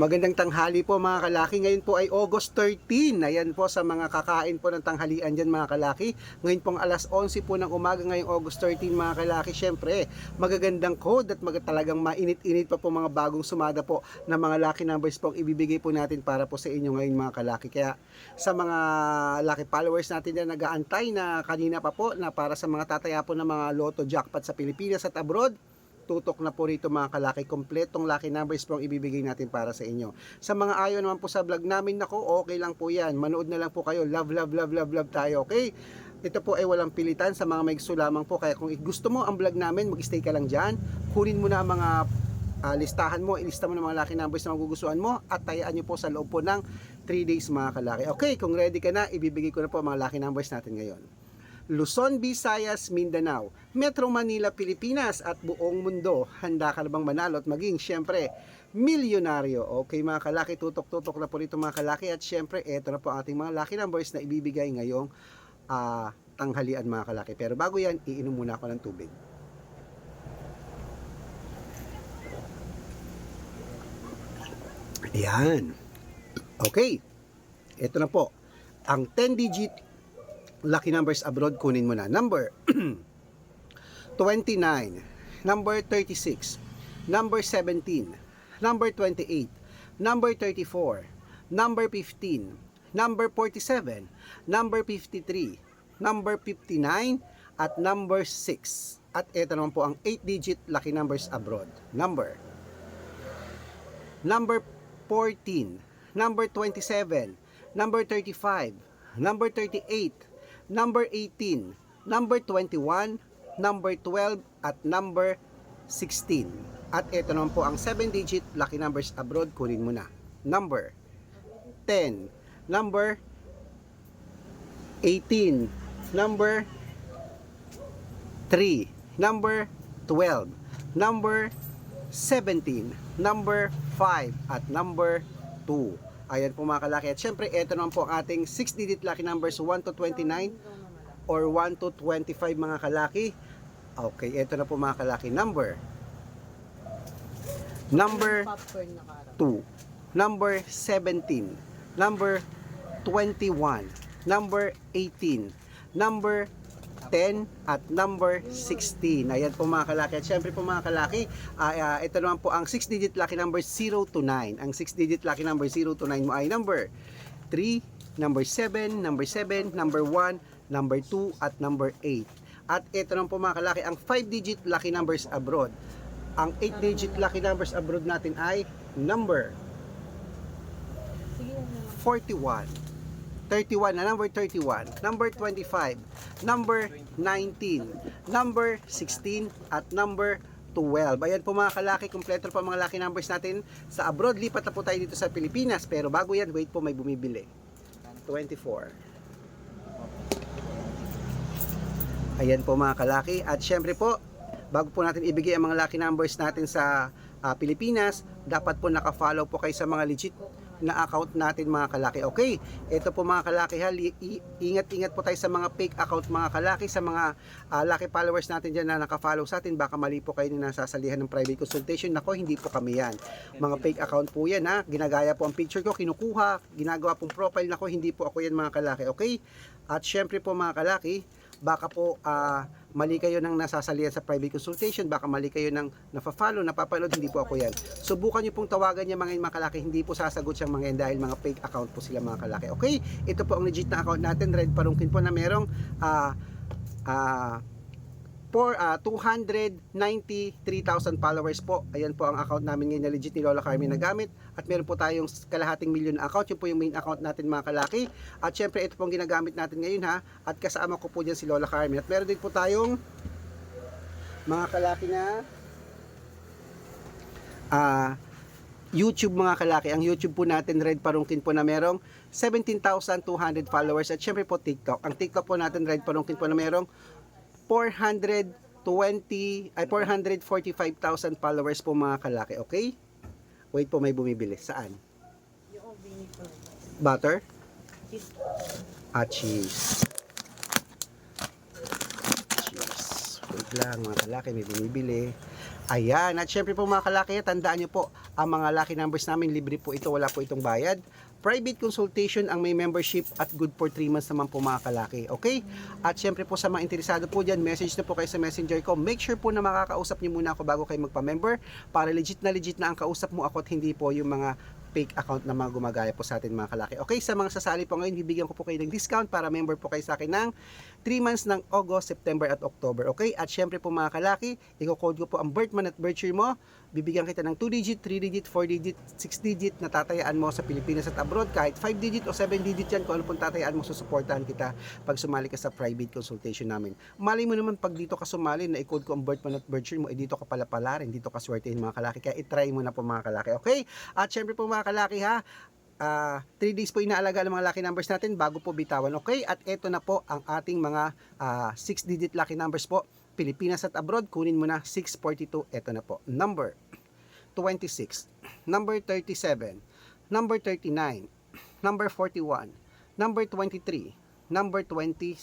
Magandang tanghali po mga kalaki. Ngayon po ay August 13. Ayan po sa mga kakain po ng tanghalian dyan mga kalaki. Ngayon pong alas 11 po ng umaga ngayong August 13 mga kalaki. Siyempre, magagandang code at mag mainit-init pa po mga bagong sumada po na mga lucky numbers po ang ibibigay po natin para po sa inyo ngayon mga kalaki. Kaya sa mga lucky followers natin na nag-aantay na kanina pa po na para sa mga tataya po ng mga lotto jackpot sa Pilipinas at abroad, tutok na po rito mga kalaki. Kompletong lucky numbers po ang ibibigay natin para sa inyo. Sa mga ayaw naman po sa vlog namin, nako, okay lang po yan. Manood na lang po kayo. Love, love, love, love, love tayo, okay? Ito po ay walang pilitan sa mga may gusto lamang po. Kaya kung gusto mo ang vlog namin, mag-stay ka lang dyan. Kunin mo na ang mga ah, listahan mo, ilista mo ng mga lucky numbers na magugustuhan mo at tayaan nyo po sa loob po ng 3 days mga kalaki. Okay, kung ready ka na, ibibigay ko na po ang mga lucky numbers natin ngayon. Luzon, Visayas, Mindanao, Metro Manila, Pilipinas at buong mundo. Handa ka na bang manalo at maging syempre milyonaryo? Okay mga kalaki, tutok-tutok na po rito mga kalaki at syempre eto na po ating mga lucky numbers na ibibigay ngayong ah, tanghalian mga kalaki. Pero bago yan, iinom muna ako ng tubig. Ayan. Okay. Ito na po. Ang 10-digit lucky numbers abroad kunin mo na. Number 29, number 36, number 17, number 28, number 34, number 15, number 47, number 53, number 59, at number 6. At ito naman po ang 8-digit lucky numbers abroad. Number. Number 14, number 27, number 35, number 38, number 18, number 21, number 12, at number 16. At ito naman po ang 7-digit lucky numbers abroad, kunin mo na. Number 10, number 18, number 3, number 12, number 17, number 5, at number 2. Ayan po mga kalaki. At syempre, ito naman po ang ating 6-digit lucky numbers 1 to 29 or 1 to 25 mga kalaki. Okay, ito na po mga kalaki. Number Number Popcorn na kara. 2, number 17, number 21, number 18, number 10 at number 16. Ayan po mga kalaki. At syempre po mga kalaki, ah, ah, ito naman po ang 6-digit lucky number 0 to 9. Ang 6-digit lucky number 0 to 9 mo ay number 3, number 7, number 7, number 1, number 2, at number 8. At ito naman po mga kalaki, ang 5-digit lucky numbers abroad. Ang 8-digit lucky numbers abroad natin ay number Sige na naman. 41, 31 na number 31, number 25, number 19, number 16, at number 12. Ayan po mga kalaki, kompleto ang mga lucky numbers natin sa abroad. Lipat na po tayo dito sa Pilipinas. Pero bago yan, wait po, may bumibili. 24. Ayan po mga kalaki. At syempre po, bago po natin ibigay ang mga lucky numbers natin sa ah, Pilipinas, dapat po naka-follow po kayo sa mga legit na account natin mga kalaki. Okay, ito po mga kalaki ha, ingat-ingat po tayo sa mga fake account mga kalaki, sa mga ah, lucky followers natin dyan na naka-follow sa atin, baka mali po kayo na nasasalihan ng private consultation. Nako, hindi po kami yan. Mga fake account po yan ha, ginagaya po ang picture ko, kinukuha, ginagawa pong profile. Nako, hindi po ako yan mga kalaki. Okay, at syempre po mga kalaki, baka po ah, mali kayo ng nasasalihan sa private consultation, baka mali kayo ng nafa-follow, napapanood, hindi po ako yan. Subukan niyo pong tawagan niya mga mga kalaki, hindi po sasagot siyang mga yan dahil mga fake account po sila mga kalaki. Okay, ito po ang legit na account natin, Red Parungkin po na merong ah ah for ah, 293,000 followers po. Ayan po ang account namin ngayon na legit ni Lola Carmen na gamit. At meron po tayong kalahating milyon na account. Yun po yung main account natin mga kalaki. At syempre ito pong ginagamit natin ngayon ha. At kasama ko po dyan si Lola Carmen. At meron din po tayong mga kalaki na ah YouTube mga kalaki. Ang YouTube po natin, Red Parungkin po na merong 17,200 followers. At syempre po TikTok. Ang TikTok po natin, Red Parungkin po na merong 420 ay 445,000 followers po mga kalaki. Okay? Wait po, may bumibili. Saan? Butter? Cheese. at cheese. Cheese. Wait lang mga kalaki, may bumibili. Ayan, at syempre po mga kalaki, tandaan nyo po, Ang mga lucky numbers namin, libre po ito, wala po itong bayad. Private consultation ang may membership at good for 3 months naman po mga kalaki. Okay? At syempre po sa mga interesado po dyan, message na po kayo sa messenger ko. Make sure po na makakausap niyo muna ako bago kayo magpa-member para legit na legit na ang kausap mo ako at hindi po yung mga fake account na mga gumagaya po sa atin mga kalaki. Okay, sa mga sasali po ngayon, bibigyan ko po kayo ng discount para member po kayo sa akin ng 3 months ng August, September at October. Okay? At syempre po mga kalaki, i-code ko po ang birth month at birth year mo. Bibigyan kita ng 2 digit, 3 digit, 4 digit, 6 digit na tatayaan mo sa Pilipinas at abroad. Kahit 5 digit o 7 digit yan, kung ano pong tatayaan mo, susuportahan kita pag sumali ka sa private consultation namin. Mali mo naman pag dito ka sumali na i-code ko ang birth month at birth year mo, eh dito ka pala pala rin, dito ka swertein mga kalaki. Kaya itry mo na po mga kalaki. Okay? At syempre po mga kalaki ha, ah 3 days po inaalaga ng mga lucky numbers natin bago po bitawan. Okay? At ito na po ang ating mga 6 digit lucky numbers po. Pilipinas at abroad, kunin mo na 642. Ito na po. Number 26, number 37, number 39, number 41, number 23, number 20,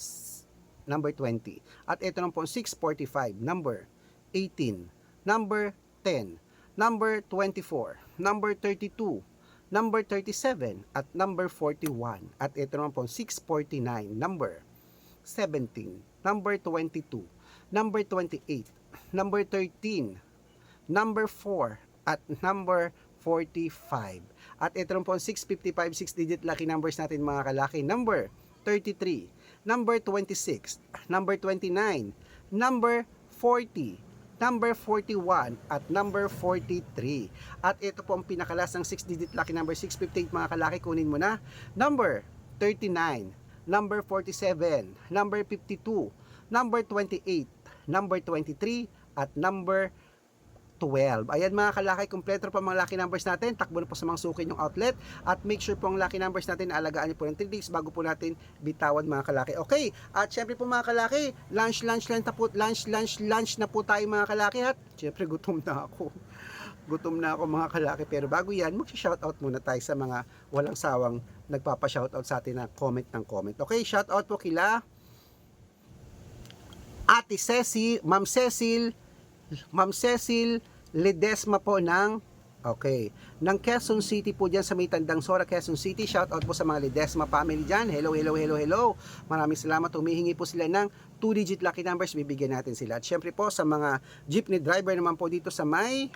number 20. At ito na po 645, number 18, number 10, number 24, number 32, number 37, at number 41. At ito naman po 649, number 17, number 22, number 28, number 13, number 4, at number 45. At ito naman po ang 655, 6-digit lucky numbers natin mga kalaki. Number 33, number 26, number 29, number 40, number 41, at number 43. At ito po ang pinakalas ng 6-digit lucky number 658 mga kalaki. Kunin mo na. Number 39, number 47, number 52, number 28, number 23, at number 12. Ayan mga kalaki, kompleto ang mga lucky numbers natin. Takbo na po sa mga sukin yung outlet. At make sure po ang lucky numbers natin na alagaan niyo po ng 3 days bago po natin bitawan mga kalaki. Okay, at syempre po mga kalaki, lunch, lunch, lunch na po, lunch, lunch, lunch na po tayo mga kalaki. At syempre gutom na ako. Gutom na ako mga kalaki. Pero bago yan, mag-shoutout muna tayo sa mga walang sawang nagpapa-shoutout sa atin na comment ng comment. Okay, shoutout po kila Ate Cecil, Ma'am Cecil, Ma'am Cecil Ledesma po ng Okay. Ng Quezon City po dyan sa may Tandang Sora, Quezon City. Shout out po sa mga Ledesma family dyan. Hello, hello, hello, hello. Maraming salamat. Humihingi po sila ng 2-digit lucky numbers. Bibigyan natin sila. At syempre po sa mga jeepney driver naman po dito sa may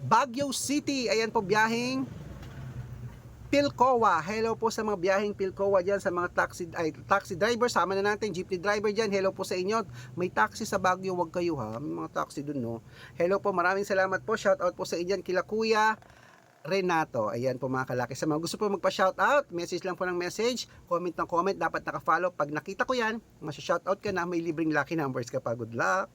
Baguio City. Ayan po biyaheng Pilcoa. Hello po sa mga biyaheng Pilcoa diyan sa mga taxi ay taxi driver, sama na natin jeepney driver diyan. Hello po sa inyo. May taxi sa Baguio, wag kayo ha. May mga taxi dun no. Hello po, maraming salamat po. Shout out po sa inyo kila Kuya Renato. Ayan po mga kalaki. Sa mga gusto po magpa-shout out, message lang po ng message, comment ng comment, dapat naka-follow. Pag nakita ko yan, masya-shout out ka na, may libreng lucky numbers ka pa. Good luck!